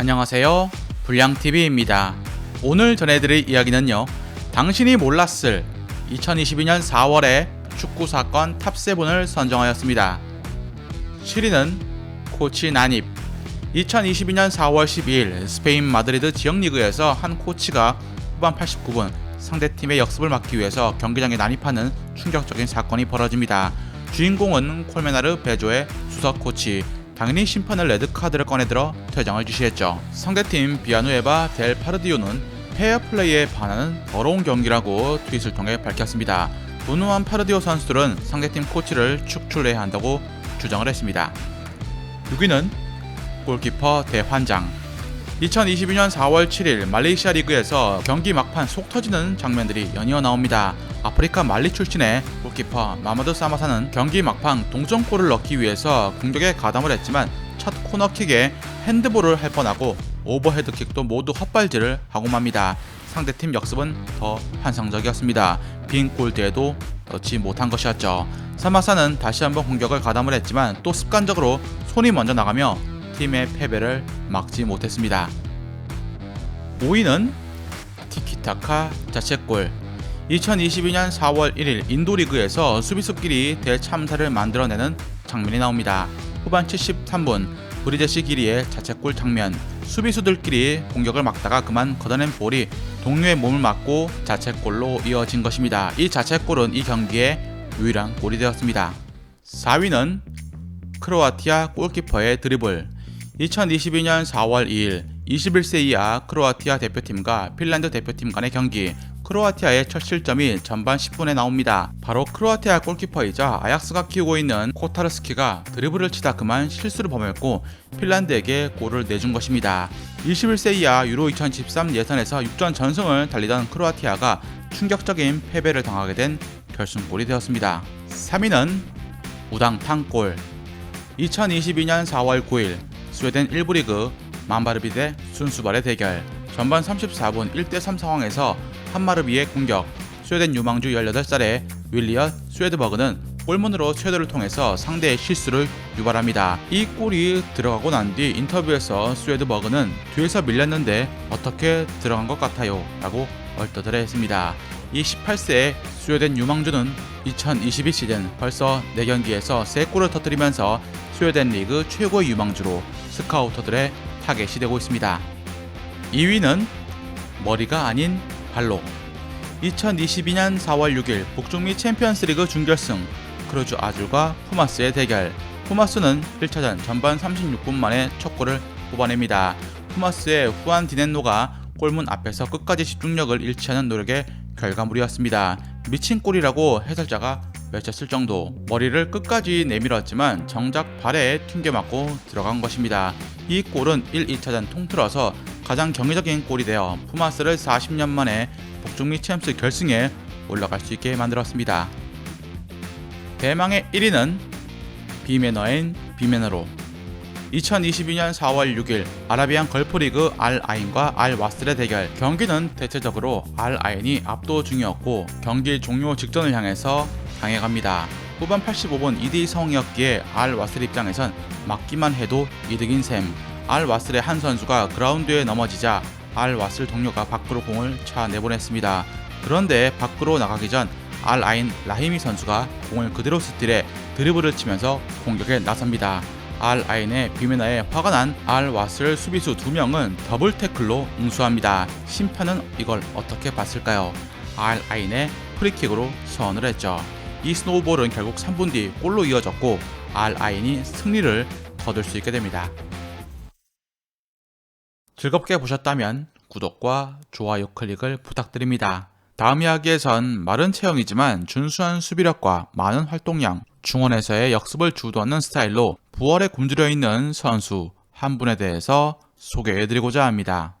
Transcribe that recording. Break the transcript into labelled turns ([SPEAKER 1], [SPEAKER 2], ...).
[SPEAKER 1] 안녕하세요. 불량TV입니다. 오늘 전해드릴 이야기는요. 당신이 몰랐을 2022년 4월의 축구 사건 탑7을 선정하였습니다. 7위는 코치 난입. 2022년 4월 12일 스페인 마드리드 지역 리그에서 한 코치가 후반 89분 상대팀의 역습을 막기 위해서 경기장에 난입하는 충격적인 사건이 벌어집니다. 주인공은 콜메나르 베조의 수석 코치 당연히 심판을 레드카드를 꺼내들어 퇴장을 지시했죠. 상대팀 비아누에바 델 파르디오는 페어 플레이에 반하는 더러운 경기라고 트윗을 통해 밝혔습니다. 분노한 파르디오 선수들은 상대팀 코치를 축출해야 한다고 주장을 했습니다. 6위는 골키퍼 대환장 2022년 4월 7일 말레이시아 리그에서 경기 막판 속 터지는 장면들이 연이어 나옵니다. 아프리카 말리 출신의 골키퍼 마마드 사마사는 경기 막판 동점골을 넣기 위해서 공격에 가담을 했지만 첫 코너킥에 핸드볼을 할 뻔하고 오버헤드킥도 모두 헛발질을 하고 맙니다. 상대팀 역습은 더 환상적이었습니다. 빈 골대에도 넣지 못한 것이었죠. 사마사는 다시 한번 공격을 가담을 했지만 또 습관적으로 손이 먼저 나가며 팀의 패배를 막지 못했습니다. 5위는 티키타카 자책골 2022년 4월 1일 인도리그에서 수비수끼리 대참사를 만들어내는 장면이 나옵니다. 후반 73분 브리제시 길이의 자책골 장면 수비수들끼리 공격을 막다가 그만 걷어낸 볼이 동료의 몸을 맞고 자책골로 이어진 것입니다. 이 자책골은 이 경기의 유일한 골이 되었습니다. 4위는 크로아티아 골키퍼의 드리블 2022년 4월 2일 21세 이하 크로아티아 대표팀과 핀란드 대표팀 간의 경기 크로아티아의 첫 실점이 전반 10분에 나옵니다. 바로 크로아티아 골키퍼이자 아약스가 키우고 있는 코타르스키가 드리블을 치다 그만 실수를 범했고 핀란드에게 골을 내준 것입니다. 21세 이하 유로 2013 예선에서 6전 전승을 달리던 크로아티아가 충격적인 패배를 당하게 된 결승골이 되었습니다. 3위는 우당탕골 2022년 4월 9일 스웨덴 1부 리그 만바르비 대 순수발의 대결 전반 34분 1대3 상황에서 한마르비의 공격 스웨덴 유망주 18살의 윌리엇 스웨드버그는 골문으로 스웨드를 통해서 상대의 실수를 유발합니다. 이 골이 들어가고 난 뒤 인터뷰에서 스웨드버그는 뒤에서 밀렸는데 어떻게 들어간 것 같아요? 라고 얼떠들어 했습니다. 이 18세의 스웨덴 유망주는 2022 시즌 벌써 4경기에서 3골을 터뜨리면서 스웨덴 리그 최고의 유망주로 스카우터들의 타겟이 되고 있습니다. 2위는 머리가 아닌 발로 2022년 4월 6일 북중미 챔피언스리그 준결승 크루즈 아줄과 푸마스의 대결 푸마스는 1차전 전반 36분 만에 첫 골을 뽑아냅니다. 푸마스의 후안 디넨노가 골문 앞에서 끝까지 집중력을 잃지 않은 노력의 결과물이었습니다. 미친 골이라고 해설자가 외쳤을 정도 머리를 끝까지 내밀었지만 정작 발에 튕겨 맞고 들어간 것입니다. 이 골은 1, 2차전 통틀어서 가장 경이적인 골이 되어 푸마스를 40년 만에 북중미 챔스 결승에 올라갈 수 있게 만들었습니다. 대망의 1위는 비매너인 비매너로 2022년 4월 6일 아라비안 걸프리그 알 아인과 알 와슬의 대결 경기는 대체적으로 알 아인이 압도 중이었고 경기 종료 직전을 향해서 강해갑니다. 후반 85분 2대2 상황이었기에 알 와슬 입장에선 막기만 해도 이득인 셈. 알 와슬의 한 선수가 그라운드에 넘어지자 알 와슬 동료가 밖으로 공을 차 내보냈습니다. 그런데 밖으로 나가기 전 알 아인 라히미 선수가 공을 그대로 스틸해 드리블을 치면서 공격에 나섭니다. 알 아인의 비메나에 화가 난 알 와슬 수비수 두 명은 더블 태클로 응수합니다. 심판은 이걸 어떻게 봤을까요? 알 아인의 프리킥으로 선언을 했죠. 이 스노우볼은 결국 3분 뒤 골로 이어졌고 알 아인이 승리를 거둘 수 있게 됩니다. 즐겁게 보셨다면 구독과 좋아요 클릭을 부탁드립니다. 다음 이야기에선 마른 체형이지만 준수한 수비력과 많은 활동량, 중원에서의 역습을 주도하는 스타일로 부활에 굶주려 있는 선수 한 분에 대해서 소개해드리고자 합니다.